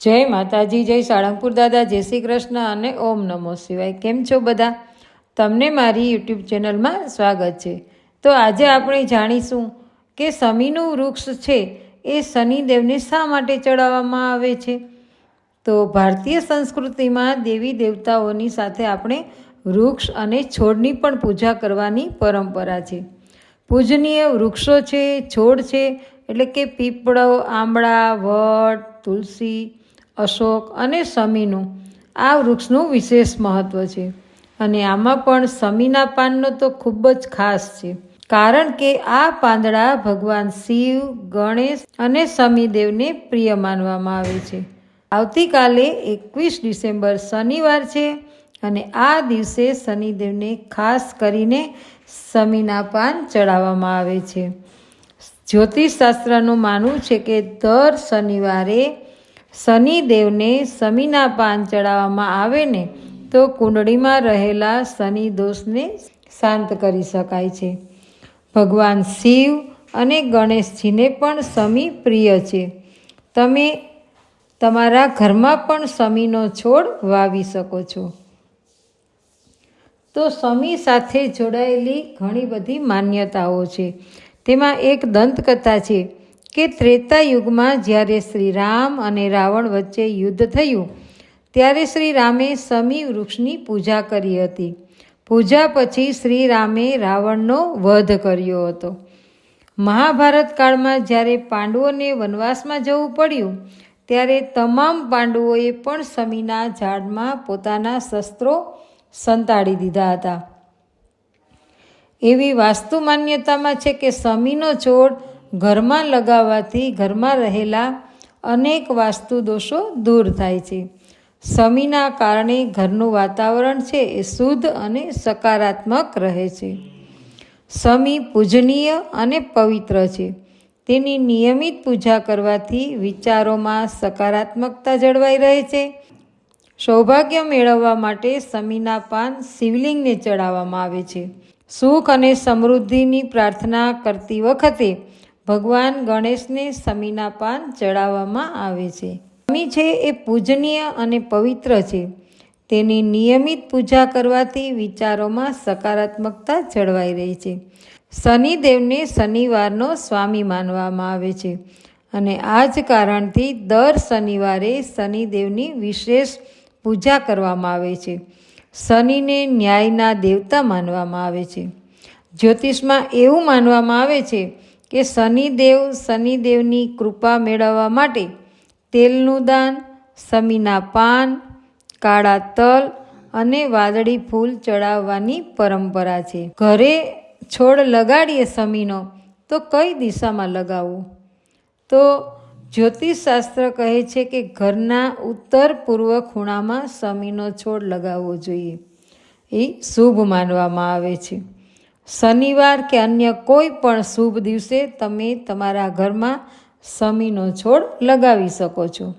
જય માતાજી, જય સાળંગપુર દાદા, જય શ્રી કૃષ્ણ અને ઓમ નમો શિવાય. કેમ છો બધા? તમને મારી યુટ્યુબ ચેનલમાં સ્વાગત છે. તો આજે આપણે જાણીશું કે શમીનું વૃક્ષ છે એ શનિદેવને શા માટે ચડાવવામાં આવે છે? તો ભારતીય સંસ્કૃતિમાં દેવી દેવતાઓની સાથે આપણે વૃક્ષ અને છોડની પણ પૂજા કરવાની પરંપરા છે. પૂજનીય વૃક્ષો છે, છોડ છે, એટલે કે પીપળો, આંબળા વડ તુલસી અશોક અને શમીનું આ વૃક્ષનું વિશેષ મહત્ત્વ છે. અને આમાં પણ શમીના પાનનો તો ખૂબ જ ખાસ છે. કારણ કે આ પાંદડા ભગવાન શિવ, ગણેશ અને શમીદેવને પ્રિય માનવામાં આવે છે. આવતીકાલે એકવીસ ડિસેમ્બર શનિવાર છે અને આ દિવસે શનિદેવને ખાસ કરીને શમીના પાન ચડાવવામાં આવે છે. જ્યોતિષશાસ્ત્રનું માનવું છે કે દર શનિવારે શનિદેવને સમીના પાન ચડાવવામાં આવે ને, તો કુંડળીમાં રહેલા શનિ દોષને શાંત કરી શકાય છે. ભગવાન શિવ અને ગણેશજીને પણ સમી પ્રિય છે. તમે તમારા ઘરમાં પણ સમીનો છોડ વાવી શકો છો. તો સમી સાથે જોડાયેલી ઘણી બધી માન્યતાઓ છે. તેમાં એક દંતકથા છે. કે ત્રેતા યુગમાં જ્યારે શ્રી રામ અને રાવણ વચ્ચે યુદ્ધ થયું, ત્યારે શ્રી રામે સમી વૃક્ષની પૂજા કરી હતી. પૂજા પછી શ્રી રામે રાવણનો વધ કર્યો હતો. મહાભારત કાળમાં જ્યારે પાંડવોને વનવાસમાં જવું પડ્યું, ત્યારે તમામ પાંડવોએ પણ સમીના ઝાડમાં પોતાના શસ્ત્રો સંતાડી દીધા હતા. એવી વાસ્તુ માન્યતામાં છે કે સમીનો છોડ ઘરમાં લગાવવાથી ઘરમાં રહેલા અનેક વાસ્તુ દોષો દૂર થાય છે. સમીના કારણે ઘરનું વાતાવરણ છે એ શુદ્ધ અને સકારાત્મક રહે છે. સમી પૂજનીય અને પવિત્ર છે. તેની નિયમિત પૂજા કરવાથી વિચારોમાં સકારાત્મકતા જળવાઈ રહે છે. સૌભાગ્ય મેળવવા માટે સમીના પાન શિવલિંગને ચડાવવામાં આવે છે. સુખ અને સમૃદ્ધિની પ્રાર્થના કરતી વખતે ભગવાન ગણેશને સમીના પાન ચડાવવામાં આવે છે. સમી છે એ પૂજનીય અને પવિત્ર છે. તેની નિયમિત પૂજા કરવાથી વિચારોમાં સકારાત્મકતા જળવાઈ રહી છે. શનિદેવને શનિવારનો સ્વામી માનવામાં આવે છે અને આ જ કારણથી દર શનિવારે શનિદેવની વિશેષ પૂજા કરવામાં આવે છે. શનિને ન્યાયના દેવતા માનવામાં આવે છે. જ્યોતિષમાં એવું માનવામાં આવે છે કે શનિદેવ શનિદેવની કૃપા મેળવવા માટે તેલનું દાન, સમીના પાન, કાળા તલ અને વાદળી ફૂલ ચડાવવાની પરંપરા છે. ઘરે છોડ લગાડીએ સમીનો, તો કઈ દિશામાં લગાવવું? તો જ્યોતિષશાસ્ત્ર કહે છે કે ઘરના ઉત્તર પૂર્વ ખૂણામાં સમીનો છોડ લગાવવો જોઈએ. એ શુભ માનવામાં આવે છે. શનિવાર કે અન્ય કોઈ પણ શુભ દિવસે તમે તમારા ઘરમાં સમીનો છોડ લગાવી શકો છો.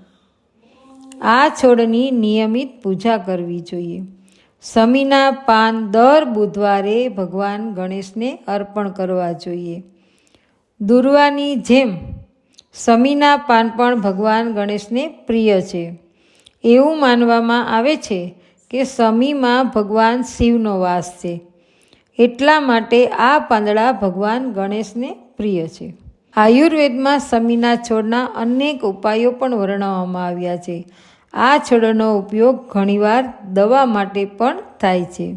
આ છોડની નિયમિત પૂજા કરવી જોઈએ. સમીના પાન દર બુધવારે ભગવાન ગણેશને અર્પણ કરવા જોઈએ. દુર્વાની જેમ સમીના પાન પણ ભગવાન ગણેશને પ્રિય છે. એવું માનવામાં આવે છે કે સમીમાં ભગવાન શિવનો વાસ છે. એટલા માટે આ પાંદડા ભગવાન ગણેશને પ્રિય છે. આયુર્વેદમાં સમીના છોડના અનેક ઉપાયો પણ વર્ણવવામાં આવ્યા છે. આ છોડનો ઉપયોગ ઘણીવાર દવા માટે પણ થાય છે.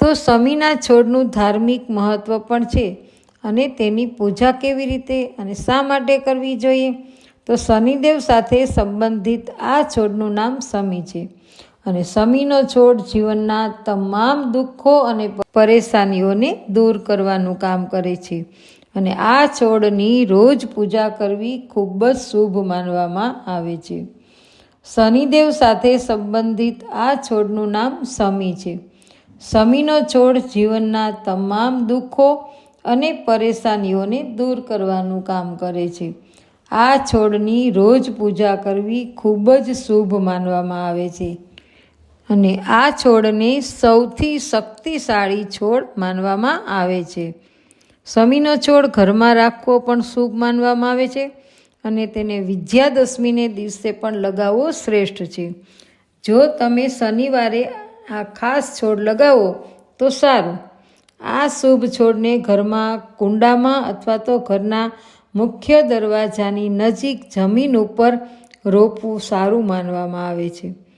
તો સમીના છોડનું ધાર્મિક મહત્ત્વ પણ છે અને તેની પૂજા કેવી રીતે અને શા માટે કરવી જોઈએ? તો શનિદેવ સાથે સંબંધિત આ છોડનું નામ સમી છે. અને સમીનો છોડ જીવનના તમામ દુઃખો અને પરેશાનીઓને દૂર કરવાનું કામ કરે છે. અને આ છોડની રોજ પૂજા કરવી ખૂબ જ શુભ માનવામાં આવે છે. શનિદેવ સાથે સંબંધિત આ છોડનું નામ સમી છે. સમીનો છોડ જીવનના તમામ દુઃખો અને પરેશાનીઓને દૂર કરવાનું કામ કરે છે. આ છોડની રોજ પૂજા કરવી ખૂબ જ શુભ માનવામાં આવે છે. અને આ છોડને સૌથી શક્તિશાળી છોડ માનવામાં આવે છે. સમીનો છોડ ઘરમાં રાખવો પણ શુભ માનવામાં આવે છે અને તેને વિજયાદશમીને દિવસે પણ લગાવવો શ્રેષ્ઠ છે. જો તમે શનિવારે આ ખાસ છોડ લગાવો, તો સારું. આ શુભ છોડને ઘરમાં કુંડામાં અથવા તો ઘરના મુખ્ય દરવાજાની નજીક જમીન ઉપર રોપવું સારું માનવામાં આવે છે.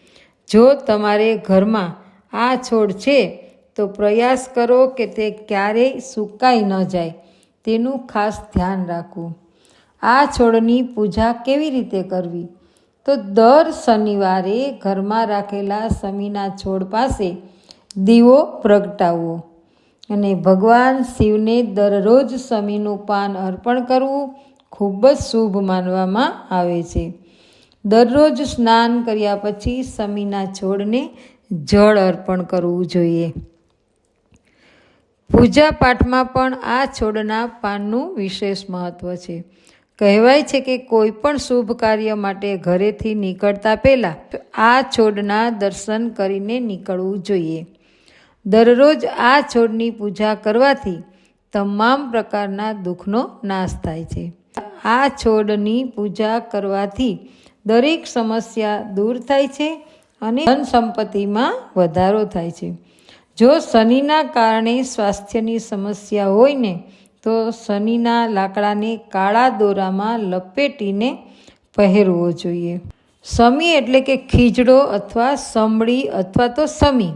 જો તમારે ઘરમાં આ છોડ છે, તો પ્રયાસ કરો કે તે ક્યારેય સુકાઈ ન જાય. તેનું ખાસ ધ્યાન રાખવું. આ છોડની પૂજા કેવી રીતે કરવી? તો દર શનિવારે ઘરમાં રાખેલા સમીના છોડ પાસે દીવો પ્રગટાવવો અને ભગવાન શિવને દરરોજ સમીનું પાન અર્પણ કરવું ખૂબ જ શુભ માનવામાં આવે છે. દરરોજ સ્નાન કર્યા પછી સમીના છોડને જળ અર્પણ કરવું જોઈએ. પૂજા પાઠમાં પણ આ છોડના પાનનું વિશેષ મહત્ત્વ છે. કહેવાય છે કે કોઈ પણ શુભ કાર્ય માટે ઘરેથી નીકળતા પહેલાં આ છોડના દર્શન કરીને નીકળવું જોઈએ. દરરોજ આ છોડની પૂજા કરવાથી તમામ પ્રકારના દુઃખનો નાશ થાય છે. આ છોડની પૂજા કરવાથી દરેક સમસ્યા દૂર થાય છે અને ધન સંપત્તિમાં વધારો થાય છે. જો શનિના કારણે સ્વાસ્થ્યની સમસ્યા હોય ને, તો શનિના લાકડાને કાળા દોરામાં લપેટીને પહેરવો જોઈએ. સમી એટલે કે ખીજડો અથવા સમળી અથવા તો સમી.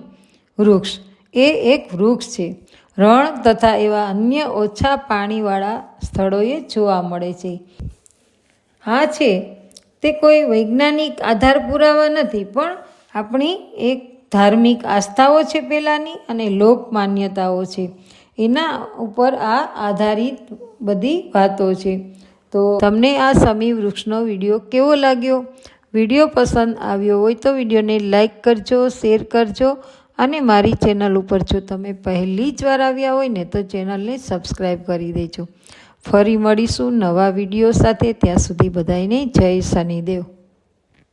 વૃક્ષ એ એક વૃક્ષ છે. રણ તથા એવા અન્ય ઓછા પાણીવાળા સ્થળોએ જોવા મળે છે. હા છે તે કોઈ વૈજ્ઞાનિક આધાર પુરાવા નથી, પણ આપણી એક ધાર્મિક આસ્થાઓ છે પહેલાંની અને લોક માન્યતાઓ છે. એના ઉપર આ આધારિત બધી વાતો છે. તો તમને આ સમી વૃક્ષનો વીડિયો કેવો લાગ્યો? વીડિયો પસંદ આવ્યો હોય તો વિડીયોને લાઇક કરજો, શેર કરજો અને મારી ચેનલ ઉપર જો તમે પહેલી જ વાર આવ્યા હોય ને તો ચેનલને સબસ્ક્રાઈબ કરી દેજો. ફરી મળીશું નવા વીડિયો સાથે. ત્યાં સુધી બધાને જય શનિદેવ.